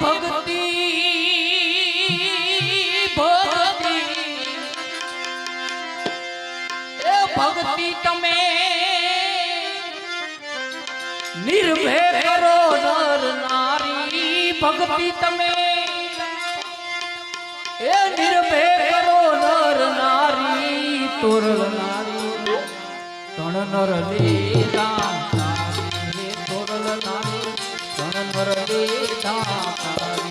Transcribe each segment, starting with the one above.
ભક્તિ ભક્તિ. એ ભક્તિ તમે નિર્ભય કરો, નર નારી. ભક્તિ તમે એ નિર્ભય કરો, નર નારી, તોર નારી. તણ નર લીલા મુરલી ધામ.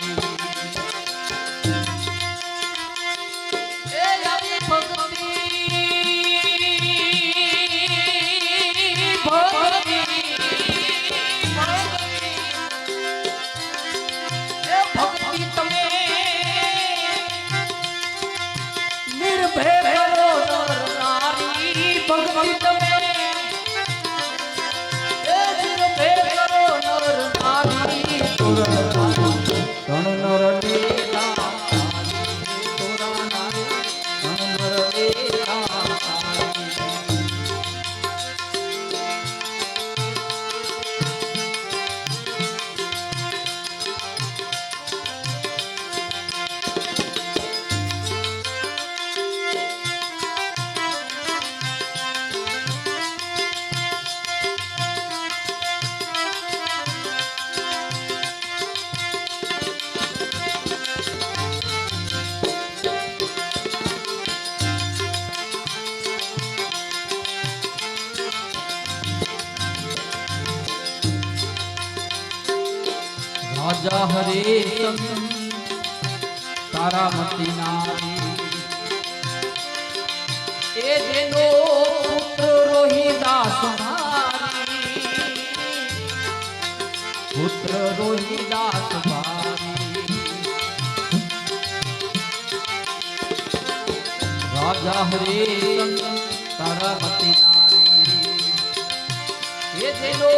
जा हरे તારામતી નારી એ જેનો પુત્ર રોહિદાસ મારી પુત્ર રોહિદાસ મારી રાજા હરે તારામતી નારી એ જેનો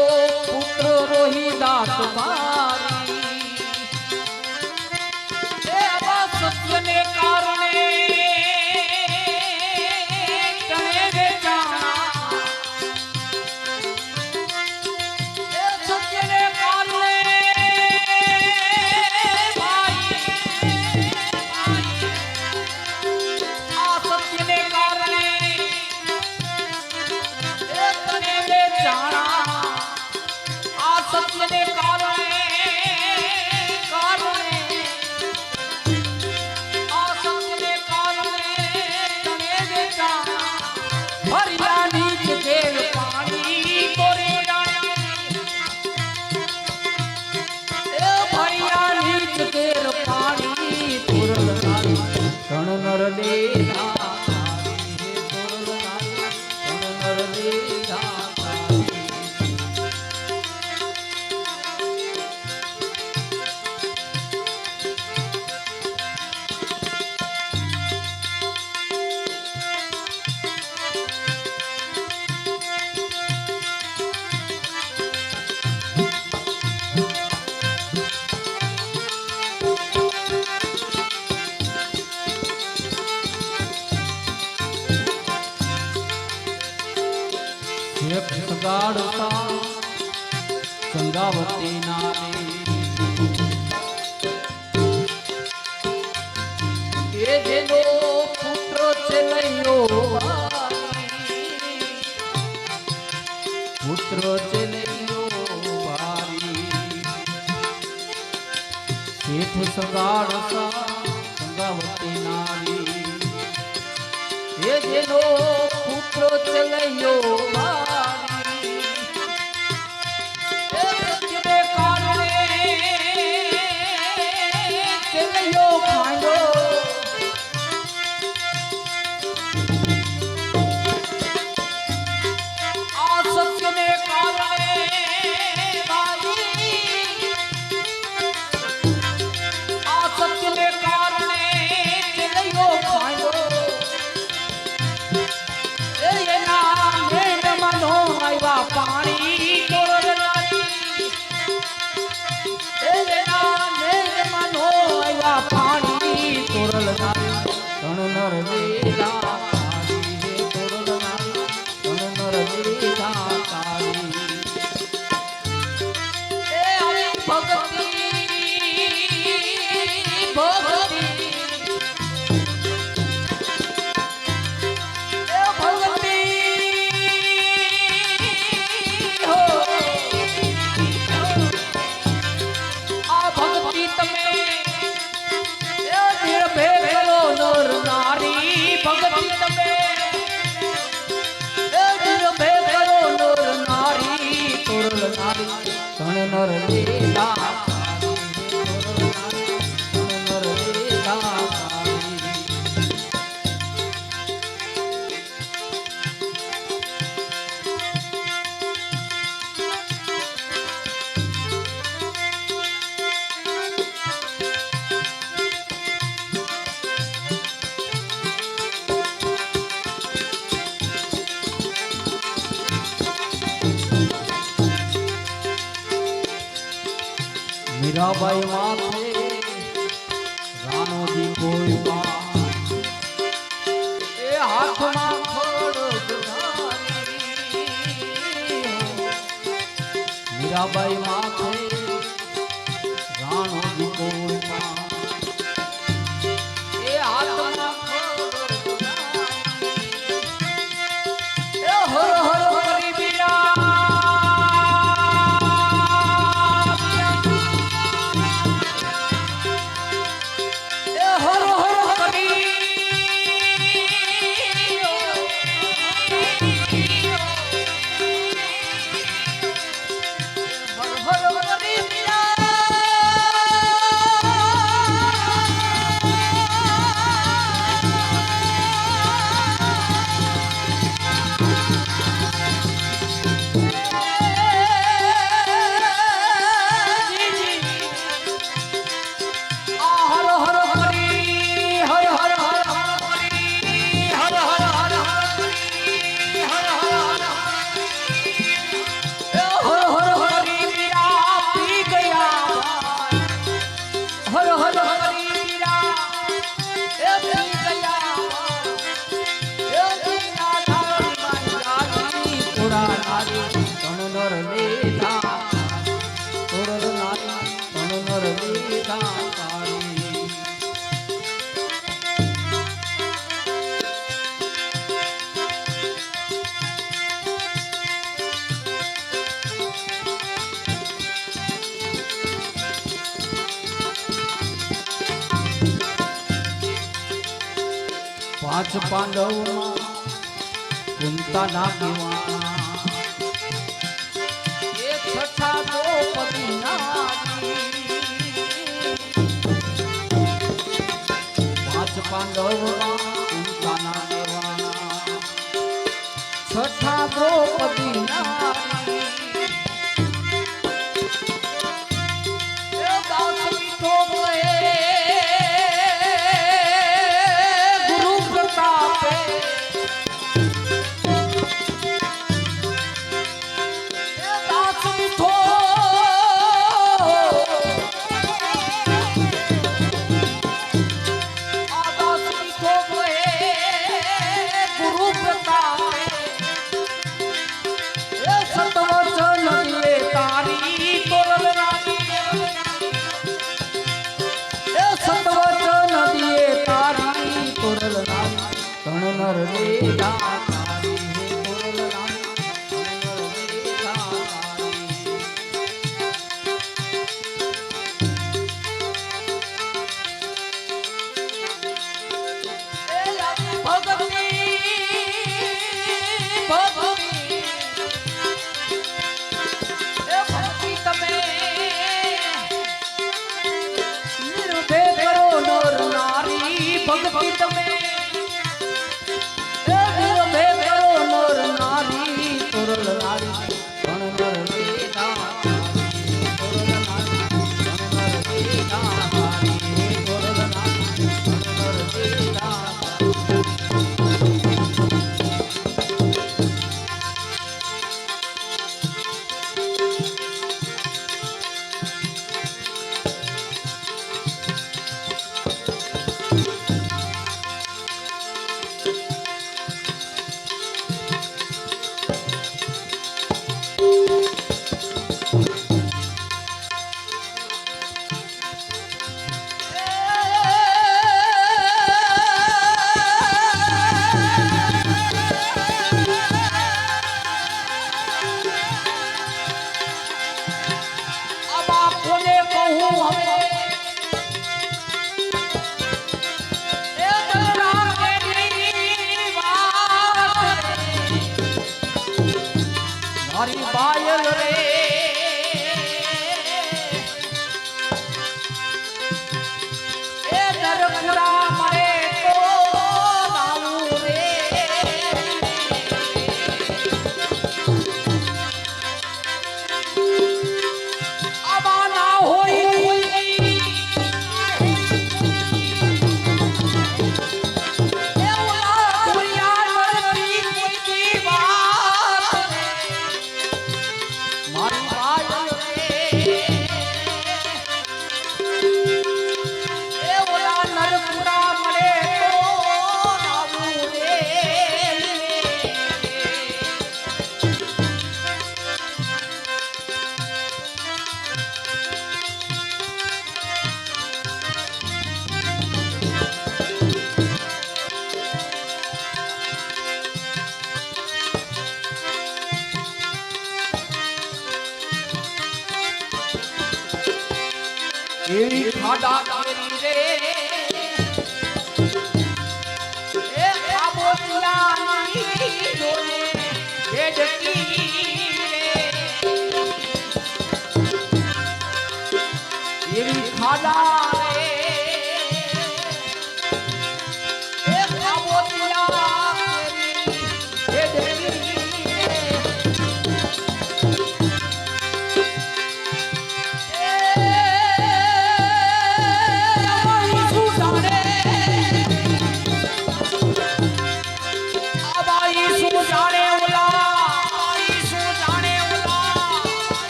પુત્ર રોહિદાસ મારી yo. সবাই মাথা પાંચ પાંડવમાં કુંતા ના કહેવાના સૌના છઠ્ઠા દ્રૌપદીના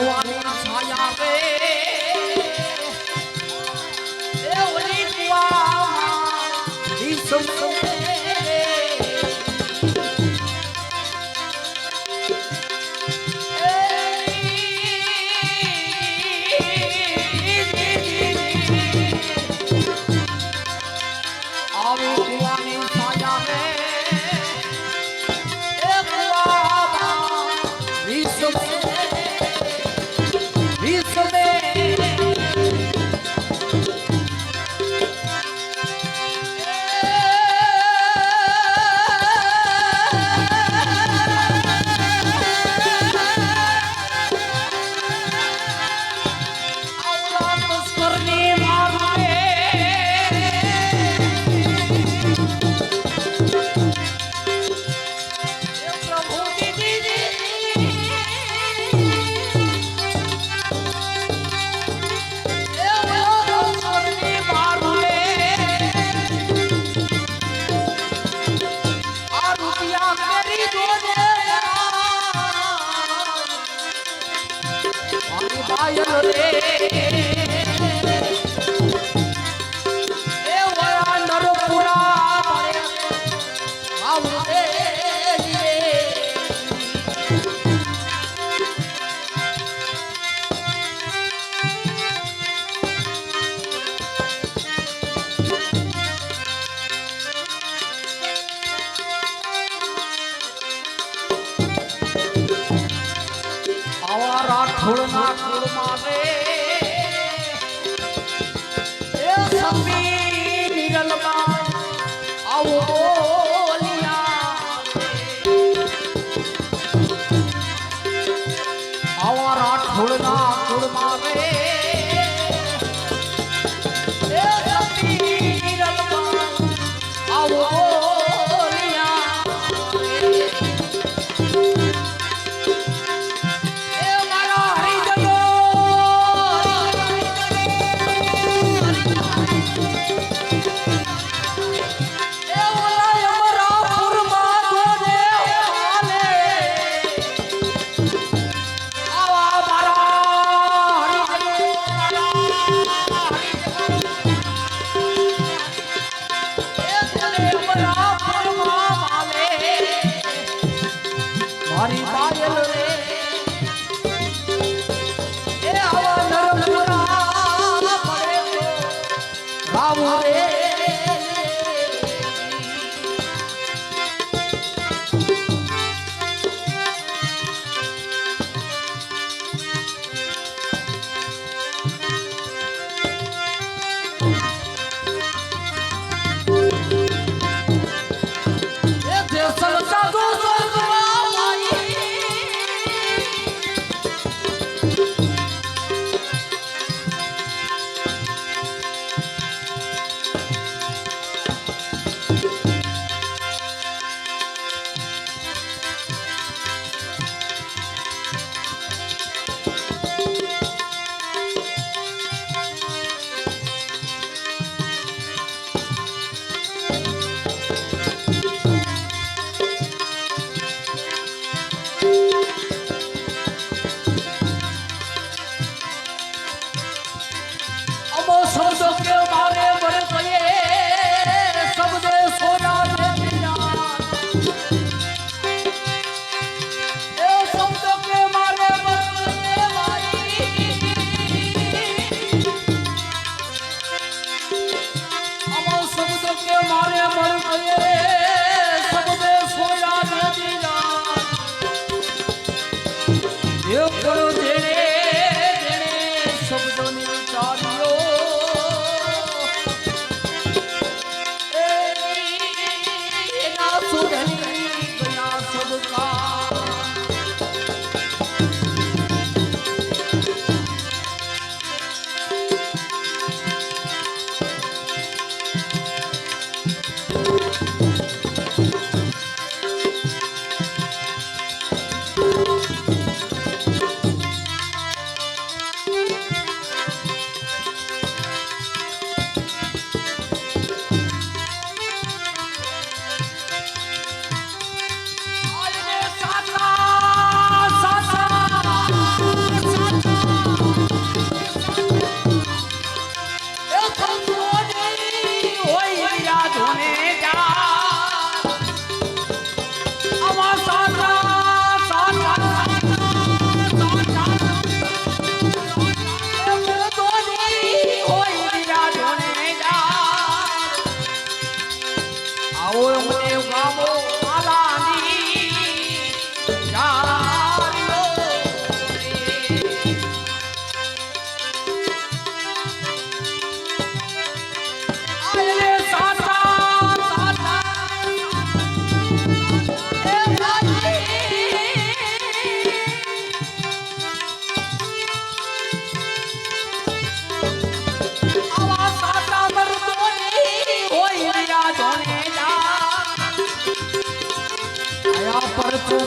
આવી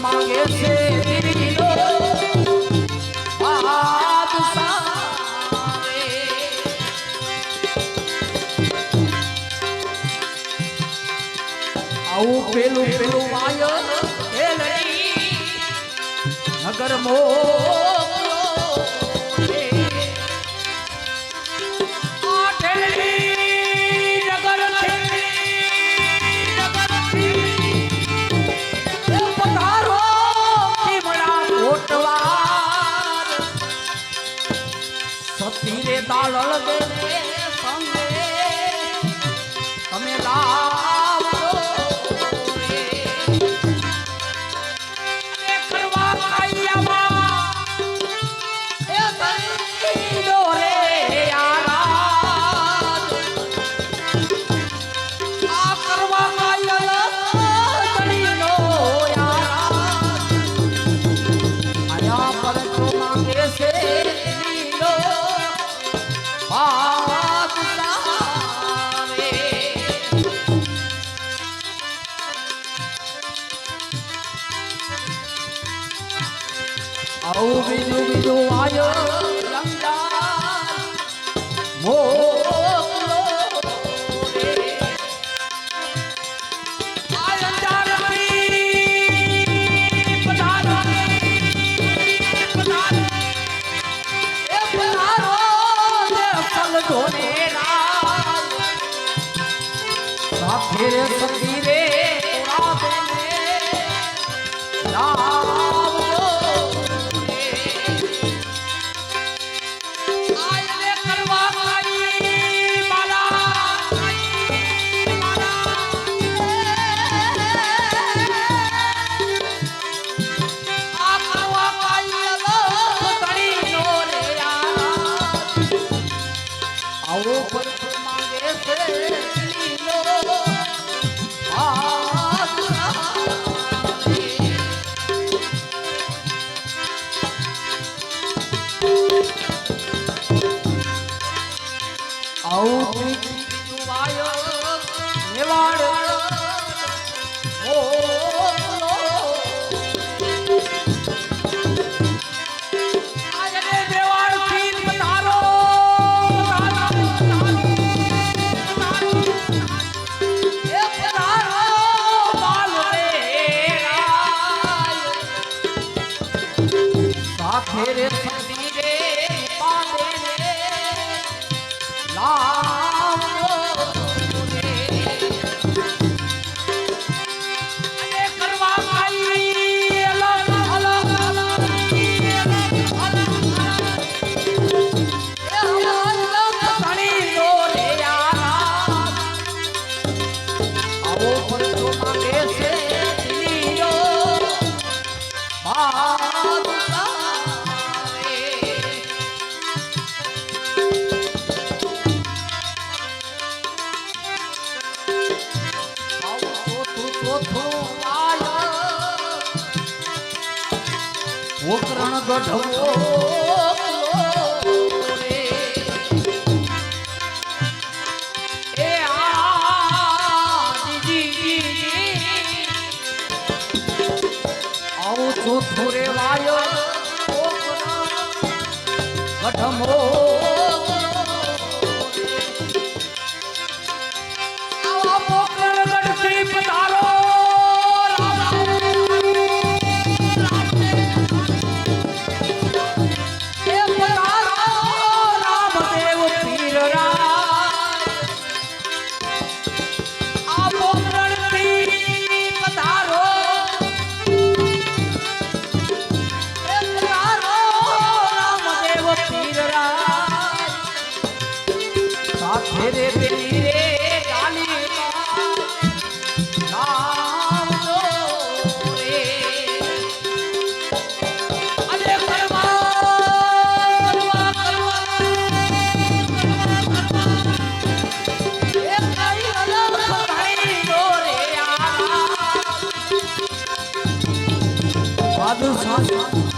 માંગે છે દીવીનો હાથ સારે આવું પેલું પેલું માય નગર મોહ 说地里打了了个雷。嗯行行